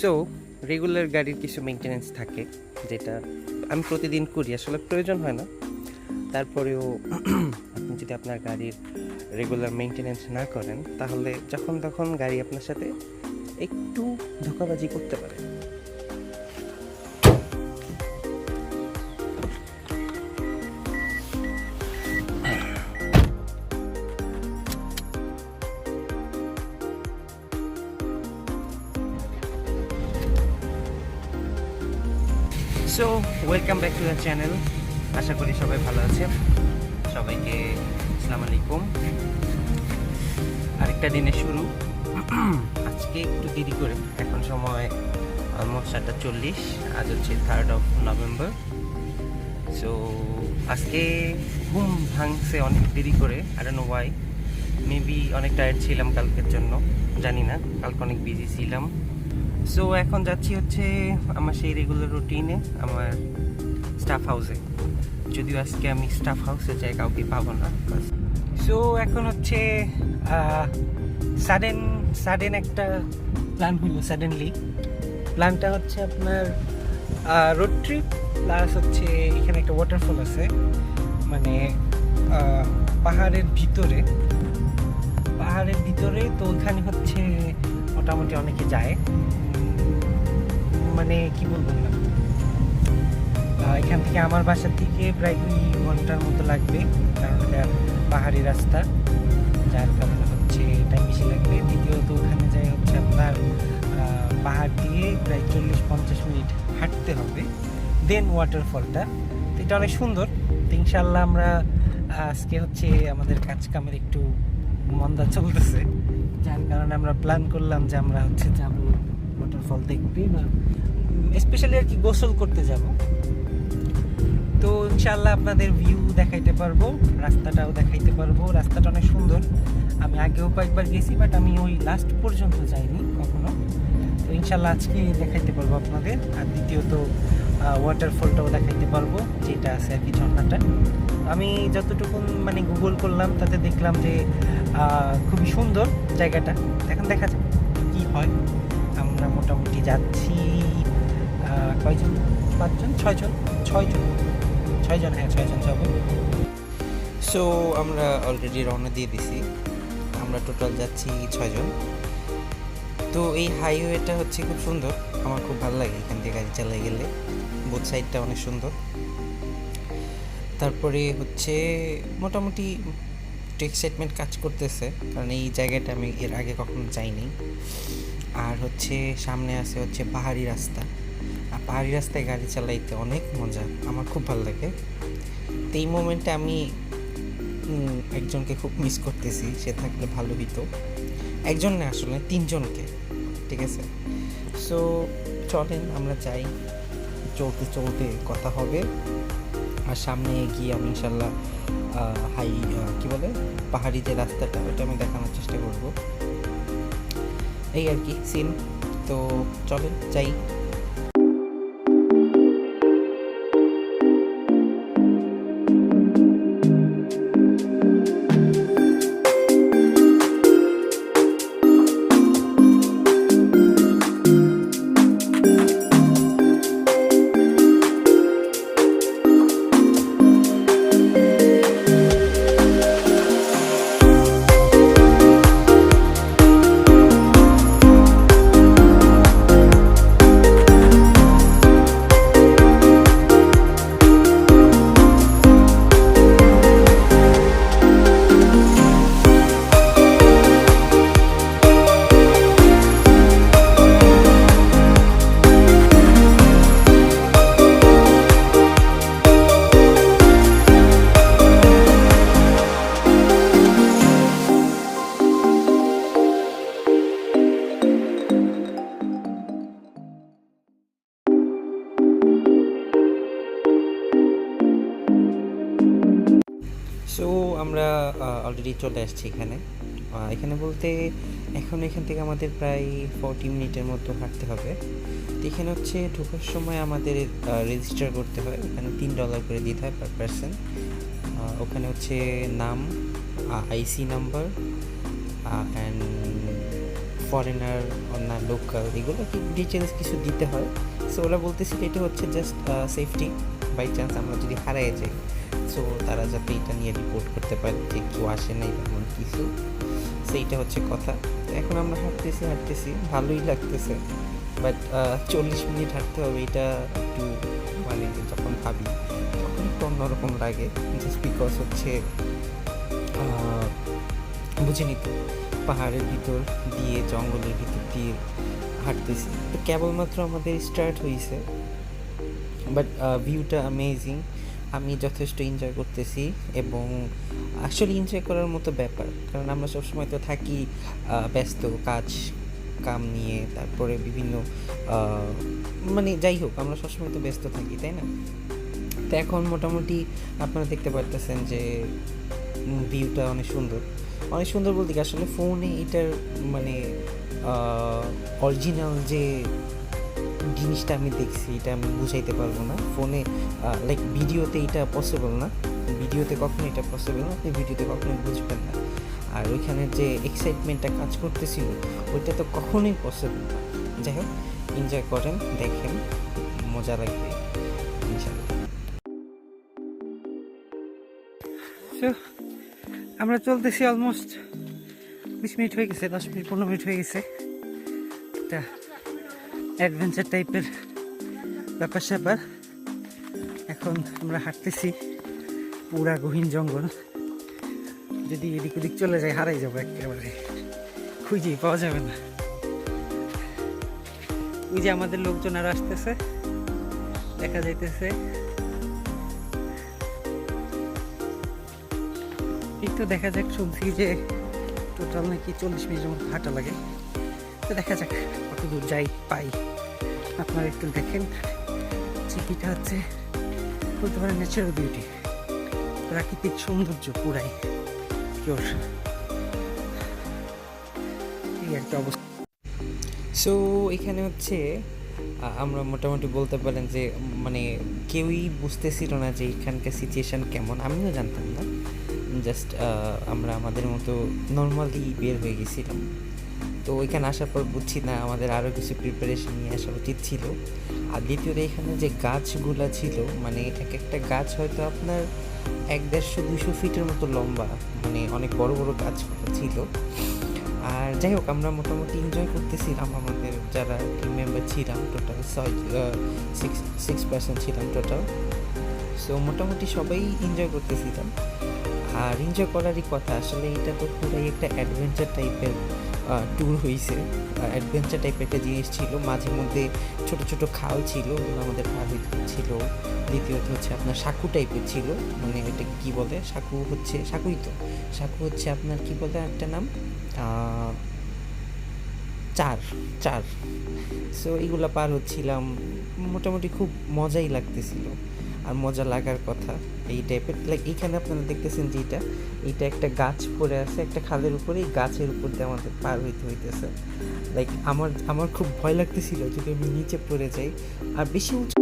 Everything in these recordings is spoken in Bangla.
সো রেগুলার গাড়ির কিছু মেনটেন্যান্স থাকে, যেটা আমি প্রতিদিন করি, আসলে প্রয়োজন হয় না। তারপরেও আপনি যদি আপনার গাড়ির রেগুলার মেনটেন্যান্স না করেন, তাহলে যখন তখন গাড়ি আপনার সাথে একটু ধোকাবাজি করতে পারে। So welcome back to the channel আশা করি সবাই ভালো আছেন। সবাইকে আসসালামু আলাইকুম। আরেকটা দিনে শুরু। আজকে একটু দেরি করে। এখন সময় অলমোস্ট সাতটা চল্লিশ। আজ হচ্ছে থার্ড অফ নভেম্বর সো আজকে ঘুম ভাঙছে অনেক দেরি করে। আর নো ওয়াই মেবি অনেক টায়ার্ড ছিলাম কালকের জন্য। জানি না। কালকে অনেক বিজি ছিলাম। সো এখন যাচ্ছি হচ্ছে আমার সেই রেগুলার রুটিনে আমার স্টাফ হাউসে যদিও আজকে আমি স্টাফ হাউসে যাই, কাউকে পাবো না সো এখন হচ্ছে সাডেন সাডেন একটা প্ল্যান হলো সাডেনলি প্ল্যানটা হচ্ছে আপনার রোড ট্রিপ প্লাস হচ্ছে এখানে একটা ওয়াটারফল আছে। মানে পাহাড়ের ভিতরে। পাহাড়ের ভিতরে তো ওখানে হচ্ছে মোটামুটি অনেকে যায়। মানে কি বলব না এখান থেকে আমার বাসা থেকে প্রায় দুই ঘণ্টার মতো লাগবে, কারণ এটা পাহাড়ি রাস্তা। যার কারণে হচ্ছে টাইম বেশি লাগবে। দ্বিতীয়ত ওখানে যাই হচ্ছে আপনার পাহাড় দিয়ে প্রায় চল্লিশ পঞ্চাশ মিনিট হাঁটতে হবে। দেন ওয়াটারফলটা তো এটা অনেক সুন্দর। ইনশাল্লাহ আমরা আজকে হচ্ছে আমাদের কাজ কামের একটু মন্দা চলতেছে। যার কারণে আমরা প্ল্যান করলাম যে আমরা হচ্ছে যাব ওয়াটারফল দেখতে বা স্পেশালি আর কি গোসল করতে যাব। তো ইনশাল্লাহ আপনাদের ভিউ দেখাইতে পারব, রাস্তাটাও দেখাইতে পারব। রাস্তাটা অনেক সুন্দর। আমি আগেও কয়েকবার গেছি বাট আমি ওই লাস্ট পর্যন্ত যাইনি কখনো। তো ইনশাল্লাহ আজকে দেখাইতে পারব আপনাদের। আর দ্বিতীয়ত ওয়াটারফলটাও দেখাইতে পারব, যেটা আছে আর কি ঝর্ণাটা। আমি যতটুকু মানে গুগল করলাম, তাতে দেখলাম যে খুবই সুন্দর জায়গাটা। এখন দেখা যাক কি হয়। আমরা মোটামুটি যাচ্ছি কয়জন? পাঁচজন? ছয়জন? ছয়জন। ছয়জন হ্যাঁ ছয়জন যাব। সো আমরা অলরেডি রওনা দিয়ে দিছি। আমরা টোটাল যাচ্ছি ছয়জন। তো এই হাইওয়েটা হচ্ছে খুব সুন্দর। আমার খুব ভালো লাগে এখান থেকে গাড়ি চালাই গেলে। বোথ সাইডটা অনেক সুন্দর। তারপরে হচ্ছে মোটামুটি একটু এক্সাইটমেন্ট কাজ করতেছে। কারণ এই জায়গাটা আমি এর আগে কখনো যাইনি। আর হচ্ছে সামনে আছে হচ্ছে পাহাড়ি রাস্তা। আর পাহাড়ি রাস্তায় গাড়ি চালাইতে অনেক মজা, আমার খুব ভালো লাগে। তো এই মোমেন্টে আমি একজনকে খুব মিস করতেছি, সে থাকলে ভালো হইতো। একজন না আসলে, তিনজনকে, ঠিক আছে? সো চলেন আমরা যাই। চলতে চলতে কথা হবে। আর সামনে গিয়ে আমি ইনশাল্লাহ হাই কি বলে? পাহাড়ি যে রাস্তাটা ওটা আমি দেখানোর চেষ্টা করব। এই আর কি সিন তো চলেন যাই। অলরেডি চলে আসছি এখানে। এখানে বলতে এখন এখান থেকে আমাদের প্রায় ফর্টি মিনিটের মতো হাঁটতে হবে। তো এখানে হচ্ছে ঢোকার সময় আমাদের রেজিস্টার করতে হয়। এখানে তিন ডলার করে দিতে হয় পার পার্সন ওখানে হচ্ছে নাম আইসি নাম্বার অ্যান্ড ফরেনার না লোকাল এগুলো কি ডিটেলস কিছু দিতে হয়। সো ওরা বলতেছিল এটা হচ্ছে জাস্ট সেফটি বাই চান্স আমরা যদি হারাই যাই। সো তারা যাতে এটা নিয়ে রিপোর্ট করতে পারে যে কেউ আসে নাই এমন কিছু সেইটা হচ্ছে কথা। এখন আমরা হাঁটতেছি হাঁটতেছি ভালোই লাগতেছে। বাট চল্লিশ মিনিট হাঁটতে হবে এটা একটু মানে যখন ভাবি তখন একটু অন্যরকম লাগে। জাস্ট বিকজ হচ্ছে আহ, বুঝিনি তো পাহাড়ের ভিতর দিয়ে জঙ্গলের ভিতর দিয়ে হাঁটতেছি। তো কেবলমাত্র আমাদের স্টার্ট হয়েছে বাট ভিউটা অ্যামেজিং আমি যথেষ্ট এনজয় করতেছি এবং আসলে এনজয় করার মতো ব্যাপার। কারণ আমরা সবসময় তো থাকি ব্যস্ত কাজ, কাম নিয়ে, তারপরে বিভিন্ন মানে যাই হোক, আমরা সবসময় তো ব্যস্ত থাকি, তাই না? তো এখন মোটামুটি আপনারা দেখতে পারতেছেন যে ভিউটা অনেক সুন্দর। অনেক সুন্দর বলতে আসলে ফোনে এটার মানে অরিজিনাল যে জিনিসটা আমি দেখছি, এটা আমি বুঝাইতে পারব না। ফোনে লাইক ভিডিওতে এটা পসিবল না। ভিডিওতে কখনো এটা পসিবল না, আপনি ভিডিওতে কখনোই বুঝবেন না। আর ওইখানে যে এক্সাইটমেন্টটা কাজ করতেছিল, ওইটা তো কখনোই পসিবল না। যাই হোক এনজয় করেন, দেখেন, মজা লাগবে আমরা চলতেছি অলমোস্ট বিশ মিনিট হয়ে গেছে, দশ মিনিট, পনেরো মিনিট হয়ে গেছে। একটা অ্যাডভেঞ্চার টাইপের ব্যাপার স্যাপার। এখন আমরা হাঁটতেছি পুরা গহীন জঙ্গল। যদি এদিক ওদিক চলে যায় হারাই যাব একেবারে। খুঁজে পাওয়া যাবে না। ওই যে আমাদের লোকজন আর আসতেছে। দেখা যাইতেছে। একটু দেখা যাক শুনছি যে টোটাল নাকি চল্লিশ মিনিটের মতো হাঁটা লাগে। তো দেখা যাক কত দূর যাই, পাই। আপনারা একটু দেখেন। চিকিটা হচ্ছে বলতে পারেন ন্যাচারাল বিউটি প্রাকৃতিক সৌন্দর্য পুরাই। পিওর এই কি অবস্থা। সো এখানে হচ্ছে আমরা মোটামুটি বলতে পারেন যে মানে কেউই বুঝতেছিল না যে এখানকার সিচুয়েশান কেমন। আমিও জানতাম না। জাস্ট আমরা আমাদের মতো নর্মালি বের হয়ে গেছিলাম। তো ওইখানে আসার পর বুঝছি না, আমাদের আরও কিছু প্রিপারেশন নিয়ে আসা উচিত ছিল। আর দ্বিতীয়ত এখানে যে গাছগুলা ছিল মানে এক একটা গাছ হয়তো আপনার এক দেড়শো দুশো ফিটের মতো লম্বা মানে অনেক বড় বড় গাছগুলো ছিল। আর যাই হোক, আমরা মোটামুটি এনজয় করতেছিলাম, আমাদের যারা টিম মেম্বার ছিলাম টোটাল সিক্স সিক্স পার্সেন্ট ছিলাম টোটাল সো মোটামুটি সবাই এনজয় করতেছিলাম। আর এনজয় করারই কথা, আসলে এটা তো পুরাই একটা অ্যাডভেঞ্চার টাইপের ট্যুর হয়েছে অ্যাডভেঞ্চার টাইপের একটা জিনিস ছিল। মাঝে মধ্যে ছোট ছোট খাল ছিল আমাদের পার ছিল দ্বিতীয়ত হচ্ছে আপনার সাকু টাইপের ছিল। মানে এটা কী বলে? সাকু হচ্ছে, সাকুই তো। সাকু হচ্ছে আপনার কি বলে একটা নাম? চার চার। সো এইগুলো পার হচ্ছিলাম। মোটামুটি খুব মজাই লাগতেছিল। আর মজা লাগার কথা এই টাইপের লাইক এইখানে আপনারা দেখতেছেন যে এটা এটা একটা গাছ পড়ে আছে, একটা খালের উপরে, এই গাছের উপর দিয়ে আমাদের পার হইতে হইতেছে। লাইক আমার আমার খুব ভয় লাগতেছিল যদি আমি নিচে পড়ে যাই। আর বেশি উঁচু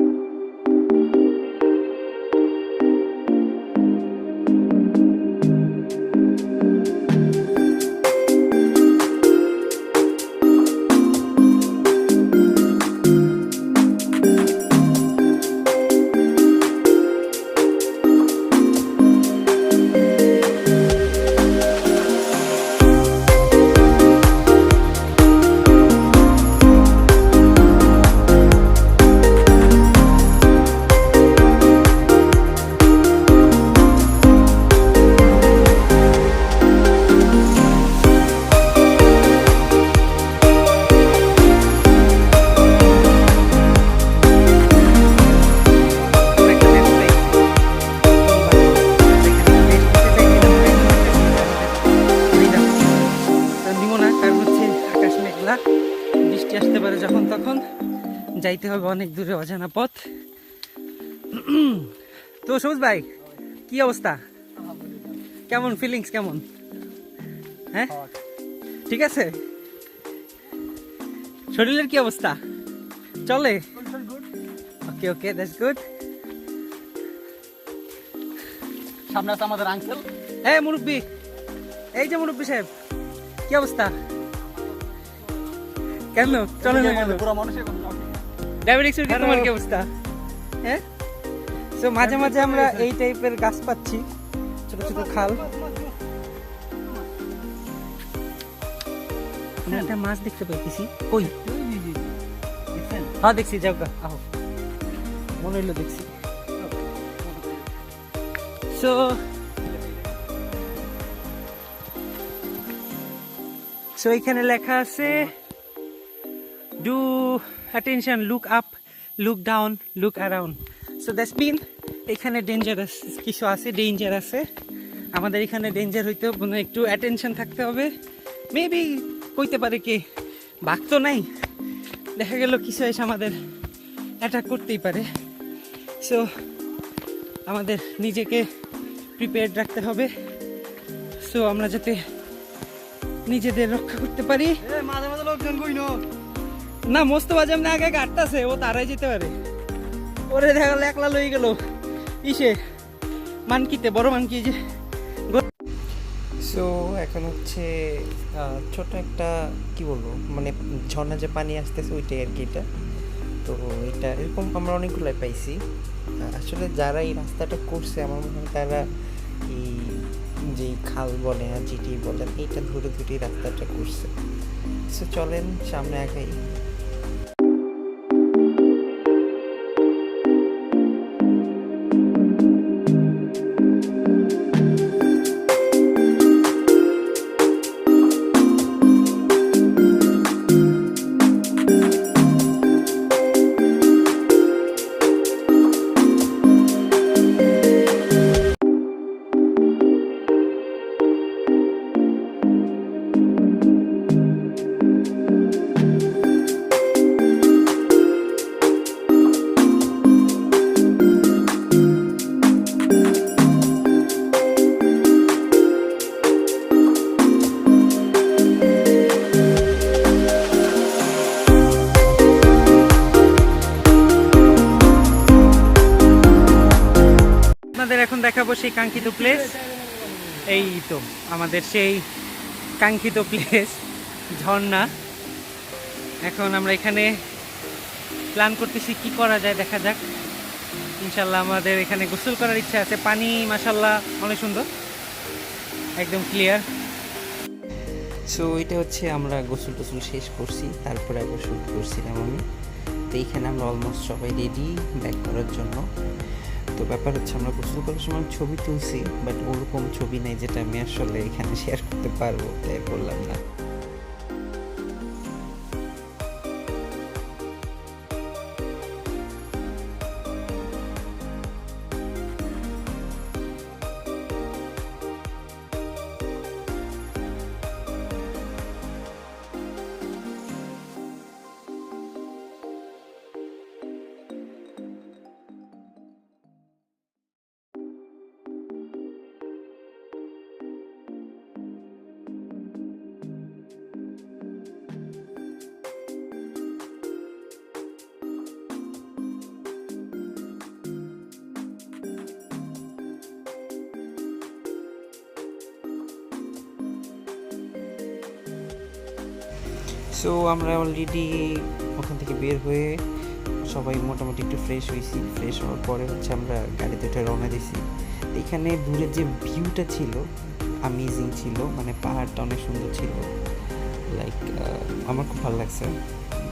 যাইতে হবে অনেক দূরে অজানা পথ। তো সবুজ ভাই, কি অবস্থা? কেমন ফিলিংস কেমন? হ্যাঁ? ঠিক আছে? শরীরের কি অবস্থা? চলে? ওকে ওকে দ্যাটস গুড সামনে আছে আমাদের আঙ্কেল হ্যাঁ মুরব্বী। এই যে মুরব্বী সাহেব, কি অবস্থা? কেন? চলে না কেন? পুরো মানুষের ডায়াবেটিক্সের কি তোমার কি অবস্থা? হ্যাঁ? সো মাঝে মাঝে আমরা এই টাইপের গাছ পাচ্ছি ছোট ছোট খাল। একটা মাছ দেখতে পাইতেছি। কই? হ্যাঁ দেখছি যাও আহো। মনে হইল দেখছি। সো সো এখানে লেখা আছে do attention, look up, look down, look around. So that's mean এখানে ডেঞ্জারাস কিছু আছে ডেঞ্জার আছে। আমাদের এখানে ডেঞ্জার হইতে মানে একটু অ্যাটেনশন থাকতে হবে। মেবি কইতে পারে কি বাঘ তো নাই। দেখা গেল কিছু এসে আমাদের অ্যাটাক করতেই পারে। সো আমাদের নিজেকে প্রিপেয়ার্ড রাখতে হবে। সো আমরা যাতে নিজেদের রক্ষা করতে পারি। মাঝে মাঝে লোকজন নো না মস্ত বাজে, এমনি আগে গাড়তাছে, ও তারাই যেতে পারে। ওরে দেখা গেল, একলা লই গেল। ইসে, মানকিতে, বড় মানকি যে। সো এখন হচ্ছে ছোট একটা, কি বলব মানে ঝর্ণা যে পানি আসতেছে, ওইটাই আর কি এটা। তো এটা, এরকম আমরা অনেকগুলাই পাইছি। আসলে যারা এই রাস্তাটা করছে, আমার মনে হয় তারা এই যে খাল বলে আর যেটি বলেন এইটা ধরে ধরে রাস্তাটা করছে। সো চলেন, সামনে আগাই। আপনাদের এখন দেখাবো সেই কাঙ্ক্ষিত প্লেস এই তো, আমাদের সেই কাঙ্ক্ষিত প্লেস ঝর্ণা। এখন আমরা এখানে প্ল্যান করতেছি কি করা যায়, দেখা যাক। ইনশাল্লাহ আমাদের এখানে গোসল করার ইচ্ছা আছে। পানি মাসাল্লাহ অনেক সুন্দর। একদম ক্লিয়ার সো এটা হচ্ছে আমরা গোসল টোসল শেষ করছি, তারপরে আবার শ্যুট করছিলাম আমি। তো এইখানে আমরা অলমোস্ট সবাই রেডি ব্যাক করার জন্য। তো ব্যাপার হচ্ছে আমরা গোসল করার সময় ছবি তুলছি বাট ওরকম ছবি নেই যেটা আমি আসলে এখানে শেয়ার করতে পারব, তাই বললাম না। সো আমরা অলরেডি ওখান থেকে বের হয়ে সবাই মোটামুটি একটু ফ্রেশ হয়েছি। ফ্রেশ হওয়ার পরে হচ্ছে আমরা গাড়িতে উঠে রওনা দিছি এখানে দূরের যে ভিউটা ছিল আমেজিং ছিল। মানে পাহাড়টা অনেক সুন্দর ছিল। লাইক আমার খুব ভালো লাগছে।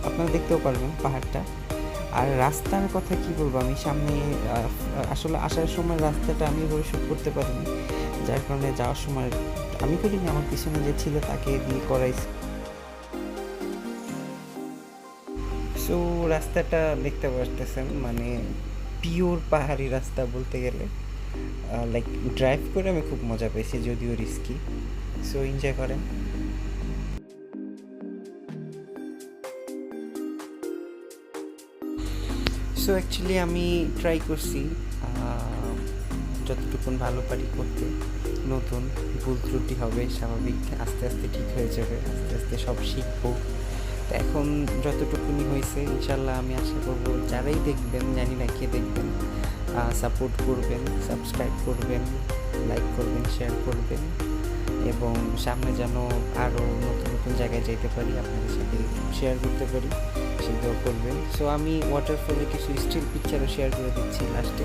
আপনারা দেখতেও পারবেন পাহাড়টা। আর রাস্তার কথা কি বলব? আমি সামনে আসলে আসার সময় রাস্তাটা আমি শ্যুট করতে পারিনি। যার কারণে যাওয়ার সময় আমি করিনি। আমার পিছনে যে ছিল তাকে দিয়ে করাইছি। সো রাস্তাটা দেখতে পারতেছেন মানে পিওর পাহাড়ি রাস্তা বলতে গেলে। লাইক ড্রাইভ করে আমি খুব মজা পেয়েছি যদিও রিস্কি সো এনজয় করেন। সো অ্যাকচুয়ালি আমি ট্রাই করছি আহ, যতটুকুন ভালো পারি করতে। নতুন ভুল ত্রুটি হবে স্বাভাবিক আস্তে আস্তে ঠিক হয়ে যাবে আস্তে আস্তে সব শিখব। এখন যতটুকুনি হয়েছে ইনশাল্লাহ আমি আশা করব যারাই দেখবেন, জানি না কে দেখবেন সাপোর্ট করবেন সাবস্ক্রাইব করবেন লাইক করবেন শেয়ার করবেন এবং সামনে যেন আরও নতুন নতুন জায়গায় যেতে পারি, আপনাদের সাথে শেয়ার করতে পারি সেগুলো করবেন। সো আমি ওয়াটারফলে কিছু স্টিল পিকচারও শেয়ার করে দিচ্ছি লাস্টে